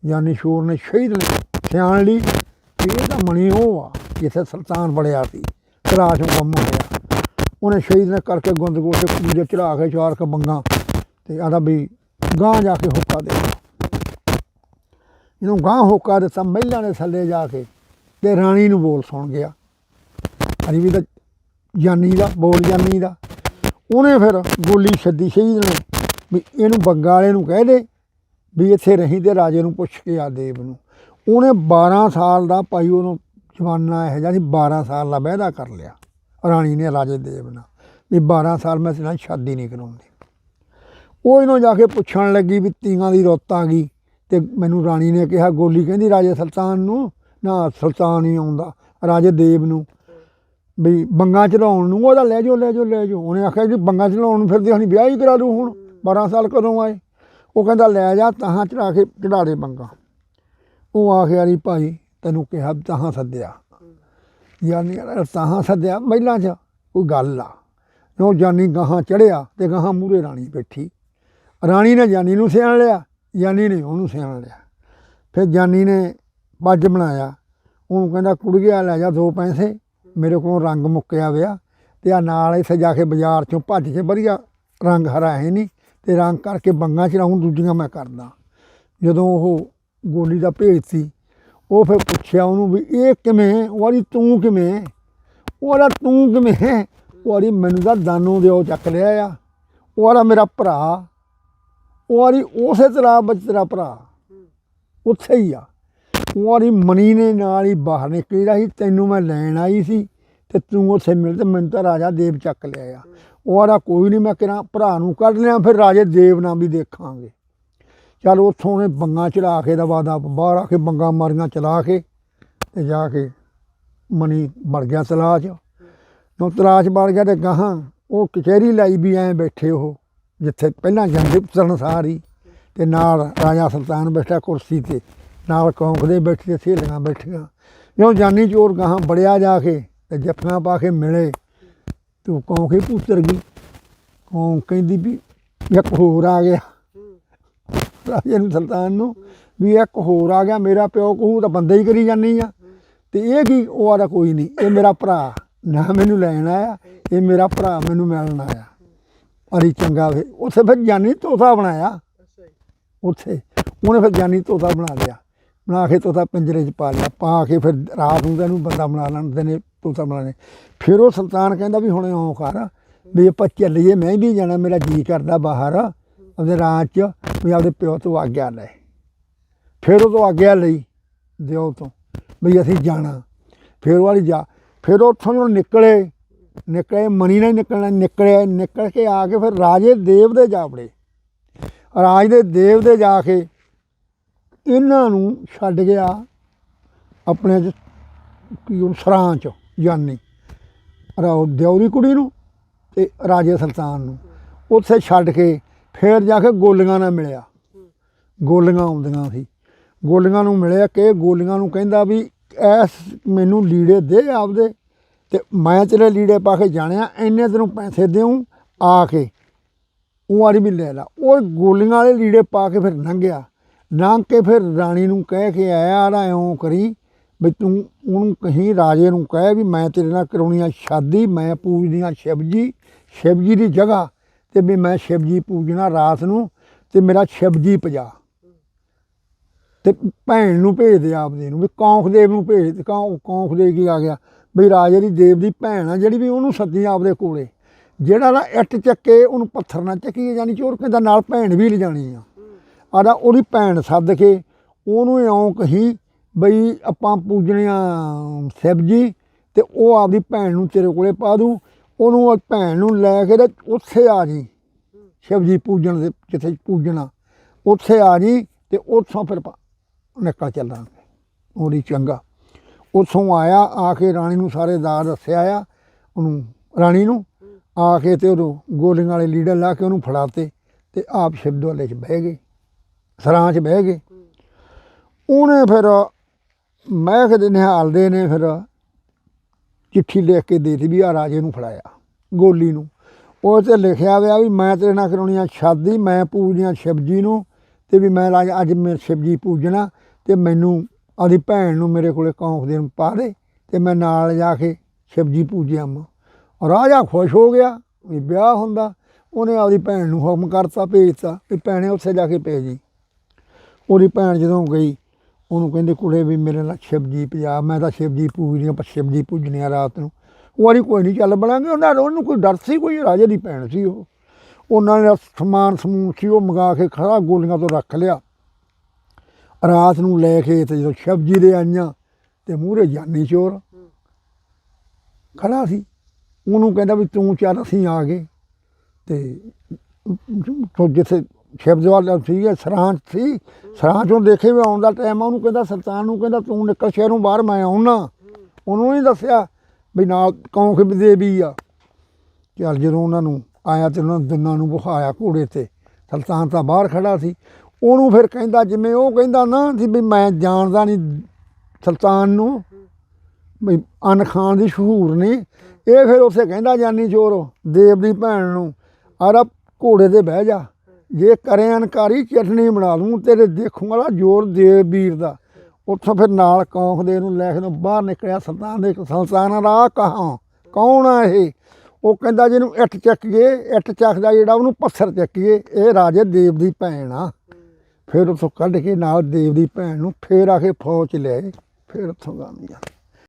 ਜਾਨੀ ਸ਼ੋਰ ਨੇ ਸ਼ਹੀਦ ਨੇ ਸਿਆਣ ਲਈ ਕਿ ਇਹ ਤਾਂ ਮਣੀ ਉਹ ਆ, ਜਿੱਥੇ ਸੁਲਤਾਨ ਬੜਿਆ ਸੀ ਤਰਾਸ਼ ਨੂੰ ਕੰਮ ਹੋਇਆ। ਉਹਨੇ ਸ਼ਹੀਦ ਨੇ ਕਰਕੇ ਗੁੰਦ ਗੋਲ ਤੇ ਕੁੜੀ ਦੇ ਚੜਾ ਕੇ ਚਾਰ ਕ ਬੰਗਾਂ ਤੇ ਆਦਾ ਵੀ ਗਾਂ ਜਾ ਕੇ ਹੁੱਕਾ ਦੇ। ਇਹਨੂੰ ਗਾਂ ਹੋਕਾ ਦਿੱਤਾ, ਮਹਿਲਾ ਨੇ ਥੱਲੇ ਜਾ ਕੇ ਤੇ ਰਾਣੀ ਨੂੰ ਬੋਲ ਸੁਣ ਗਿਆ। ਹਰੀ ਵੀ ਤਾਂ ਜਾਨੀ ਦਾ, ਬੋਲ ਜਾਨੀ ਦਾ। ਉਹਨੇ ਫਿਰ ਗੋਲੀ ਛੱਡੀ ਸ਼ਹੀਦ ਨੇ, ਵੀ ਇਹਨੂੰ ਬੰਗਾ ਵਾਲੇ ਨੂੰ ਕਹਿ ਦੇ, ਵੀ ਇੱਥੇ ਰਹੀ ਤੇ ਰਾਜੇ ਨੂੰ ਪੁੱਛ ਕੇ ਆ ਦੇਵ ਨੂੰ। ਉਹਨੇ 12 ਸਾਲ ਦਾ ਭਾਈ, ਉਹਨੂੰ ਜਵਾਨਾ ਇਹ ਜਿਹਾ ਸੀ 12 ਸਾਲ ਦਾ ਵਾਅਦਾ ਕਰ ਲਿਆ, ਰਾਣੀ ਨੇ ਰਾਜੇ ਦੇਵ ਨਾਲ, ਵੀ 12 ਸਾਲ ਮੈਂ ਇਸ ਨਾਲ ਸ਼ਾਦੀ ਨਹੀਂ ਕਰਾਉਂਦੀ। ਉਹ ਇਹਨੂੰ ਜਾ ਕੇ ਪੁੱਛਣ ਲੱਗੀ ਵੀ ਤੀਆਂ ਦੀ ਰੁੱਤ ਆ ਗਈ। ਤੇ ਮੈਨੂੰ ਰਾਣੀ ਨੇ ਕਿਹਾ, ਗੋਲੀ ਕਹਿੰਦੀ ਰਾਜੇ ਸੁਲਤਾਨ ਨੂੰ? ਨਾ, ਸੁਲਤਾਨ ਹੀ ਆਉਂਦਾ, ਰਾਜੇ ਦੇਵ ਨੂੰ। ਵੀ ਬੰਗਾ ਚੜਾਉਣ ਨੂੰ, ਉਹਦਾ ਲੈ ਜਾਓ ਲੈ ਜਾਓ ਲੈ ਜਾਓ। ਉਹਨੇ ਆਖਿਆ ਜੀ ਬੰਗਾ ਚੜਾਉਣ ਨੂੰ ਫਿਰਦੇ ਹਣੀ, ਵਿਆਹ ਹੀ ਕਰਾ ਦੂੰ ਹੁਣ 12 ਸਾਲ ਕਦੋਂ ਆਏ? ਉਹ ਕਹਿੰਦਾ, ਲੈ ਜਾ, ਤਾਹਾਂ ਚੜਾ ਕੇ ਚੜਾ ਦੇ ਬੰਗਾ। ਉਹ ਆਖਿਆ ਨਹੀਂ ਭਾਈ, ਤੈਨੂੰ ਕਿਹਾ ਵੀ ਤਾਹਾਂ ਸੱਦਿਆ। ਯਾਨੀ ਤਾਹਾਂ ਸੱਦਿਆ ਮਹਿਲਾਂ 'ਚ, ਕੋਈ ਗੱਲ ਆ। ਜੋ ਜਾਨੀ ਗਾਹਾਂ ਚੜਿਆ ਤੇ ਗਾਹਾਂ ਮੂਰੇ ਰਾਣੀ ਬੈਠੀ। ਰਾਣੀ ਨੇ ਜਾਨੀ ਨੂੰ ਸਿਆਣ ਲਿਆ। ਜਾਨੀ ਨੇ ਉਹਨੂੰ ਸਿਆਣ ਲਿਆ। ਫਿਰ ਜਾਨੀ ਨੇ ਪੱਜ ਬਣਾਇਆ। ਉਹਨੂੰ ਕਹਿੰਦਾ ਕੁੜੀਆ ਲੈ ਜਾ ਦੋ ਪੈਸੇ। ਮੇਰੇ ਕੋਲੋਂ ਰੰਗ ਮੁੱਕਿਆ ਵਿਆ ਤੇ ਆ ਨਾਲ ਇੱਥੇ ਜਾ ਕੇ ਬਾਜ਼ਾਰ ਚੋਂ ਭੱਜ ਕੇ ਵਧੀਆ ਰੰਗ ਹਰਾ ਹੈ ਨਹੀਂ ਤੇ ਰੰਗ ਕਰਕੇ ਬੰਗਾ ਚੜਾਉਂ ਦੂਜੀਆਂ ਮੈਂ ਕਰਦਾ। ਜਦੋਂ ਉਹ ਗੋਲੀ ਦਾ ਭੇਜ ਸੀ ਉਹ ਫਿਰ ਪੁੱਛਿਆ ਉਹਨੂੰ ਵੀ, ਇਹ ਕਿਵੇਂ ਵਾਰੀ ਤੂੰ ਕਿਵੇਂ ਉਹਦਾ ਤੂੰ ਕਿਵੇਂ ਵਾਰੀ ਮੈਨੂੰ ਤਾਂ ਦਾਨੋਂ ਦਿਓ ਚੱਕ ਲਿਆ ਆ। ਉਹਦਾ ਮੇਰਾ ਭਰਾ। ਉਹ ਵਾਰੀ ਉਸੇ ਤਰ੍ਹਾਂ ਵਿੱਚ ਤੇਰਾ ਭਰਾ। ਉੱਥੇ ਹੀ ਆ। ਉਹ ਵਾਰੀ ਮਨੀ ਨੇ ਨਾਲ ਹੀ ਬਾਹਰ ਨਿਕਲੀ ਰਹੀ ਤੈਨੂੰ ਮੈਂ ਲੈਣ ਆਈ ਸੀ ਤੇ ਤੂੰ ਉੱਥੇ ਮਿਲ ਤੇ ਮੈਨੂੰ ਤਾਂ ਰਾਜਾ ਦੇਵ ਚੱਕ ਲਿਆ ਆ। ਉਹਦਾ ਕੋਈ ਨਹੀਂ ਮੈਂ ਕਿਹਾ, ਭਰਾ ਨੂੰ ਕੱਢ ਲਿਆ, ਫਿਰ ਰਾਜੇ ਦੇਵ ਨਾਲ ਵੀ ਦੇਖਾਂਗੇ। ਚਲ ਉੱਥੋਂ ਨੇ ਬੰਗਾ ਚੜਾ ਕੇ ਦਵਾ ਦਾ ਬਾਹਰ ਆ ਕੇ ਬੰਗਾ ਮਾਰੀਆਂ ਚਲਾ ਕੇ ਤੇ ਜਾ ਕੇ ਮਨੀ ਵੜ ਗਿਆ ਤਲਾਸ਼। ਨੂੰ ਤਲਾਸ਼ ਵੜ ਗਿਆ ਤੇ ਗਾਹਾਂ ਉਹ ਕਚਹਿਰੀ ਲਾਈ ਵੀ ਐ ਬੈਠੇ ਉਹ। ਜਿੱਥੇ ਪਹਿਲਾਂ ਜਾਂਦੇ ਸਰਨਸਾਰ ਹੀ ਤੇ ਨਾਲ ਰਾਜਾ ਸੁਲਤਾਨ ਬੈਠਾ ਕੁਰਸੀ ਤੇ, ਨਾਲ ਕੌਂਕ ਦੇ ਬੈਠੇ ਸਹੇਲੀਆਂ ਬੈਠੀਆਂ। ਜਿਉਂ ਜਾਨੀ ਚੋਰ ਗਾਹਾਂ ਬੜਿਆ ਜਾ ਕੇ ਤੇ ਜੱਫੀਆਂ ਪਾ ਕੇ ਮਿਲੇ। ਤੂੰ ਕੌਂਕ ਹੀ ਪੁੱਤਰ ਗਈ। ਕੌਂਕ ਕਹਿੰਦੀ ਵੀ ਇੱਕ ਹੋਰ ਆ ਗਿਆ। ਰਾਜੇ ਨੂੰ ਸੁਲਤਾਨ ਨੂੰ ਵੀ ਇੱਕ ਹੋਰ ਆ ਗਿਆ, ਮੇਰਾ ਪਿਓ ਕਹੂ ਤਾਂ ਬੰਦਾ ਹੀ ਕਰੀ ਜਾਨੀ ਆ। ਤੇ ਇਹ ਕੀ, ਉਹ ਆਦਾ ਕੋਈ ਨਹੀਂ, ਇਹ ਮੇਰਾ ਭਰਾ, ਨਾ ਮੈਨੂੰ ਲੈਣ ਆਇਆ, ਇਹ ਮੇਰਾ ਭਰਾ, ਮੈਨੂੰ ਮਿਲਣ ਆਇਆ। ਅਰੀ ਚੰਗਾ ਵੇ। ਉੱਥੇ ਫਿਰ ਜਾਨੀ ਤੋਤਾ ਬਣਾਇਆ। ਉੱਥੇ। ਉਹਨੇ ਫਿਰ ਜਾਨੀ ਤੋਤਾ ਬਣਾ ਲਿਆ। ਬਣਾ ਕੇ ਤੋਤਾ ਪਿੰਜਰੇ 'ਚ ਪਾ ਲਿਆ। ਪਾ ਕੇ ਫਿਰ ਰਾਤ ਨੂੰ ਤੈਨੂੰ ਬੰਦਾ ਬਣਾ ਲੈਂਦੇ ਨੇ ਤੋਤਾ ਬਣਾਣੇ ਫਿਰ ਉਹ ਸੁਲਤਾਨ ਕਹਿੰਦਾ ਵੀ ਹੁਣ ਇਉਂ ਕਰ ਵੀ ਆਪਾਂ ਚੱਲੀਏ ਮੈਂ ਵੀ ਜਾਣਾ ਮੇਰਾ ਜੀ ਕਰਦਾ ਬਾਹਰ। ਆਪਦੇ ਰਾਜ 'ਚ ਵੀ ਆਪਦੇ ਪਿਓ ਤੋਂ ਆਗਿਆ ਲੈ। ਫਿਰ ਉਹ ਤੋਂ ਆਗਿਆ ਲਈ ਦਿਓ ਤੋਂ ਵੀ ਅਸੀਂ ਜਾਣਾ। ਫਿਰ ਵਾਲੀ ਜਾ ਫਿਰ ਉੱਥੋਂ ਨੂੰ ਨਿਕਲੇ ਨਿਕਲੇ, ਮਨੀ ਨਾਲ ਹੀ ਨਿਕਲਣਾ, ਨਿਕਲਿਆ, ਨਿਕਲ ਕੇ ਆ ਕੇ ਫਿਰ ਰਾਜੇ ਦੇਵ ਦੇ ਜਾ ਵੜੇ ਰਾਜ ਦੇ ਦੇਵ ਦੇ ਜਾ ਕੇ ਇਹਨਾਂ ਨੂੰ ਛੱਡ ਗਿਆ ਆਪਣੇ ਕੀ ਉਹ ਸਰਾਂ ਚ, ਜਾਨੀ। ਰਾਉ ਦਿਉਰੀ ਕੁੜੀ ਨੂੰ ਤੇ ਰਾਜੇ ਸੁਲਤਾਨ ਨੂੰ। ਉੱਥੇ ਛੱਡ ਕੇ ਫੇਰ ਜਾ ਕੇ ਗੋਲੀਆਂ ਨਾਲ ਮਿਲਿਆ। ਗੋਲੀਆਂ ਆਉਂਦੀਆਂ ਸੀ। ਗੋਲੀਆਂ ਨੂੰ ਮਿਲਿਆ ਕਿ ਗੋਲੀਆਂ ਨੂੰ ਕਹਿੰਦਾ ਵੀ ਐਸ ਮੈਨੂੰ ਲੀੜੇ ਦੇ ਆਪਦੇ। ਤੇ ਮੈਂ ਤੇਰੇ ਲੀੜੇ ਪਾ ਕੇ ਜਾਣਿਆ, ਇੰਨੇ ਤੈਨੂੰ ਪੈਸੇ ਦੇਉਂ ਆ ਕੇ। ਉਹ ਆਰੀ ਵੀ ਲੈ ਲਾ। ਉਹ ਗੋਲੀਆਂ ਵਾਲੇ ਲੀੜੇ ਪਾ ਕੇ ਫਿਰ ਲੰਘਿਆ। ਲੰਘ ਕੇ ਫਿਰ ਰਾਣੀ ਨੂੰ ਕਹਿ ਕੇ ਆਇਆ ਆਰਾ ਇਉਂ ਕਰੀ। ਵੀ ਤੂੰ ਉਹਨੂੰ ਕਹੀਂ, ਰਾਜੇ ਨੂੰ ਕਹਿ ਵੀ ਮੈਂ ਤੇਰੇ ਨਾਲ ਕਰਾਉਣੀ ਆ ਸ਼ਾਦੀ, ਮੈਂ ਪੂਜਦੀ ਆ ਸ਼ਿਵਜੀ ਦੀ ਜਗ੍ਹਾ। ਤੇ ਵੀ ਮੈਂ ਸ਼ਿਵਜੀ ਪੂਜਣਾ ਰਾਤ ਨੂੰ ਤੇ ਮੇਰਾ ਸ਼ਿਵਜੀ ਪਜਾ। ਤੇ ਭੈਣ ਨੂੰ ਭੇਜ ਦੇ ਆਪਦੇ ਨੂੰ, ਵੀ ਕੌਂਖਦੇਵ ਨੂੰ ਭੇਜ ਤੇ ਕੌਂ ਕੌਂਖਦੇਵ ਕੀ ਆ ਗਿਆ? ਵੀ ਰਾਜੇ ਦੀ ਦੇਵ ਦੀ ਭੈਣ ਆ ਜਿਹੜੀ ਵੀ ਉਹਨੂੰ ਸੱਦੀ ਆਪਦੇ ਕੋਲੇ। ਜਿਹੜਾ ਨਾ ਇੱਟ ਚੱਕੇ, ਉਹਨੂੰ ਪੱਥਰ ਨਾਲ ਚੱਕੀ ਜਾਣੀ ਚੋਰ ਕਹਿੰਦਾ ਨਾਲ ਭੈਣ ਵੀ ਲਿਜਾਣੀ ਆ। ਆਦਾ ਉਹਦੀ ਭੈਣ ਸੱਦ ਕੇ ਉਹਨੂੰ ਇਉਂ ਕਹੀ ਬਈ ਆਪਾਂ ਪੂਜਣਿਆ ਸਿਵ ਜੀ ਤੇ ਉਹ ਆਪਦੀ ਭੈਣ ਨੂੰ ਤੇਰੇ ਕੋਲੇ ਪਾ ਦੂ। ਉਹਨੂੰ ਭੈਣ ਨੂੰ ਲੈ ਕੇ ਤੇ ਉੱਥੇ ਆ ਜੀ। ਸ਼ਿਵ ਜੀ ਪੂਜਣ ਦੇ, ਜਿੱਥੇ ਪੂਜਣਾ। ਉੱਥੇ ਆ ਜੀ ਤੇ ਉੱਥੋਂ ਫਿਰ ਆਪਾਂ ਨਿਕਲ ਚੱਲਾਂਗੇ। ਉਹਦੀ ਚੰਗਾ। ਉੱਥੋਂ ਆਇਆ, ਆ ਕੇ ਰਾਣੀ ਨੂੰ ਸਾਰੇ ਦਾ ਦੱਸਿਆ ਆ, ਉਹਨੂੰ, ਰਾਣੀ ਨੂੰ, ਆ ਕੇ ਤੇ ਉਦੋਂ ਗੋਲੀਆਂ ਵਾਲੇ ਲੀਡਰ ਲਾ ਕੇ ਉਹਨੂੰ ਫੜਾਤੇ ਤੇ ਆਪ ਸ਼ਿਵਦੁਆਲੇ 'ਚ ਬਹਿ ਗਏ, ਸਰਾਂ 'ਚ ਬਹਿ ਗਏ। ਉਹਨੇ ਫਿਰ ਮੈਂ ਕਦੇ ਨਿਹਾਲ ਦੇ ਨੇ ਫਿਰ ਚਿੱਠੀ ਲਿਖ ਕੇ ਦੇਤੀ ਵੀ ਆ ਰਾਜੇ ਨੂੰ ਫੜਾਇਆ, ਗੋਲੀ ਨੂੰ। ਉਹ ਤੇ ਲਿਖਿਆ ਹੋਇਆ ਵੀ ਮੈਂ ਤੇਰੇ ਨਾਲ ਕਰਾਉਣੀ ਆ ਸ਼ਾਦੀ, ਮੈਂ ਪੂਜਿਆ ਸ਼ਿਵਜੀ ਨੂੰ ਤੇ ਵੀ ਮੈਂ ਰਾਜ, ਅੱਜ ਮੈਂ ਸ਼ਿਵਜੀ ਪੂਜਣਾ ਤੇ ਮੈਨੂੰ ਆਦੀ ਭੈਣ ਨੂੰ ਮੇਰੇ ਕੋਲੇ ਕੌਂਖ ਦੇ ਨੂੰ ਪਾ ਦੇ ਤੇ ਮੈਂ ਨਾਲ ਜਾ ਕੇ ਸ਼ਿਵਜੀ ਪੂਜਿਆ ਮਾਂ ਰਾਜਾ ਖੁਸ਼ ਹੋ ਗਿਆ, ਵੀ ਵਿਆਹ ਹੁੰਦਾ, ਉਹਨੇ ਆਪਦੀ ਭੈਣ ਨੂੰ ਹੁਕਮ ਕਰਤਾ, ਭੇਜਤਾ ਵੀ ਭੈਣੇ ਉੱਥੇ ਜਾ ਕੇ ਭੇਜੀ। ਉਹਦੀ ਭੈਣ ਜਦੋਂ ਗਈ, ਉਹਨੂੰ ਕਹਿੰਦੇ, ਕੁੜੇ ਵੀ ਮੇਰੇ ਨਾਲ ਸ਼ਿਵਜੀ ਪੰਜਾਬ ਮੈਂ ਤਾਂ ਸ਼ਿਵਜੀ ਪੂਜਦੀ ਹਾਂ ਪਰ ਸ਼ਿਵਜੀ ਜੀ ਆ ਰਾਤ ਨੂੰ। ਉਹ ਵਾਲੀ ਕੋਈ ਨਹੀਂ ਚੱਲ ਬਣਾਂਗੇ, ਉਹਨਾਂ ਉਹਨੂੰ ਕੋਈ ਡਰ ਸੀ, ਕੋਈ ਰਾਜੇ ਦੀ ਭੈਣ ਸੀ ਉਹ। ਉਹਨਾਂ ਨੇ ਸਮਾਨ ਸਮੂਨ ਸੀ, ਉਹ ਮੰਗਾ ਕੇ ਖੜਾ ਗੋਲੀਆਂ ਤੋਂ ਰੱਖ ਲਿਆ। ਰਾਤ ਨੂੰ ਲੈ ਕੇ ਤੇ ਜਦੋਂ ਸ਼ਿਵ ਦੇ ਆਈਆਂ ਤੇ ਮੂਹਰੇ ਜਾਨੀ ਚੋਰ ਖੜਾ ਸੀ। ਉਹਨੂੰ ਕਹਿੰਦਾ ਵੀ ਤੂੰ ਚੱਲ, ਅਸੀਂ ਆ ਗਏ। ਤੇ ਤੋਂ ਜਿੱਥੇ ਸ਼ਬਦ ਸੀ ਸਰਾਂ 'ਚ ਸੀ ਸਰਾਂ ਚੋਂ ਦੇਖੇ ਵੀ ਆਉਣ ਦਾ ਟਾਈਮ ਆ। ਉਹਨੂੰ ਕਹਿੰਦਾ, ਸੁਲਤਾਨ ਨੂੰ ਕਹਿੰਦਾ, ਤੂੰ ਨਿਕਲ ਸ਼ਹਿਰੋਂ ਬਾਹਰ, ਮੈਂ ਆਉਣਾ। ਉਹਨੂੰ ਨਹੀਂ ਦੱਸਿਆ ਵੀ ਨਾਲ ਕੌਂਖ ਵੀ ਦੇਵੀ ਆ। ਚੱਲ ਜਦੋਂ ਉਹਨਾਂ ਨੂੰ ਆਇਆ ਤੇ ਉਹਨਾਂ ਦੋਨਾਂ ਨੂੰ ਬੁਖਾਇਆ ਘੋੜੇ ਤੇ, ਸੁਲਤਾਨ ਤਾਂ ਬਾਹਰ ਖੜਾ ਸੀ। ਉਹਨੂੰ ਫਿਰ ਕਹਿੰਦਾ, ਜਿਵੇਂ ਉਹ ਕਹਿੰਦਾ ਨਾ ਸੀ ਵੀ ਮੈਂ ਜਾਣਦਾ ਨਹੀਂ ਸੁਲਤਾਨ ਨੂੰ, ਵੀ ਅਨ ਖਾਨ ਦੀ ਸ਼ਹੂਰ ਨਹੀਂ ਇਹ ਫਿਰ ਉੱਥੇ ਕਹਿੰਦਾ, ਜਾਨੀ ਚੋਰ, ਦੇਵ ਦੀ ਭੈਣ ਨੂੰ, ਆਰਾ ਘੋੜੇ ਤੇ ਬਹਿ ਜਾ। ਜੇ ਕਰੇ ਅਨਕਾਰੀ, ਚਟਨੀ ਬਣਾ ਲੂੰ ਤੇਰੇ ਦੇਖੂੰ ਵਾਲਾ ਜ਼ੋਰ ਦੇਵ ਵੀਰ ਦਾ। ਉੱਥੋਂ ਫਿਰ ਨਾਲ ਕੌਂਖ ਦੇ ਨੂੰ ਲੈ ਕੇ ਨੂੰ ਬਾਹਰ ਨਿਕਲਿਆ, ਸੁਲਤਾਨ ਦੇ ਸੁਲਤਾਨ ਰਾ ਕਹਾਂ? ਕੌਣ ਆ ਇਹ? ਉਹ ਕਹਿੰਦਾ, ਜਿਹਨੂੰ ਇੱਟ ਚੱਕੀਏ, ਇੱਟ ਚੱਕਦਾ ਜਿਹੜਾ ਉਹਨੂੰ ਪੱਥਰ ਚੱਕੀਏ, ਇਹ ਰਾਜੇ ਦੇਵ ਦੀ ਭੈਣ ਆ। ਫਿਰ ਉੱਥੋਂ ਕੱਢ ਕੇ ਨਾਲ ਦੇਵ ਦੀ ਭੈਣ ਨੂੰ ਫੇਰ ਆ ਕੇ ਫੌਜ ਚ ਲਿਆਏ ਫਿਰ ਉੱਥੋਂ ਗਾਂਧੀ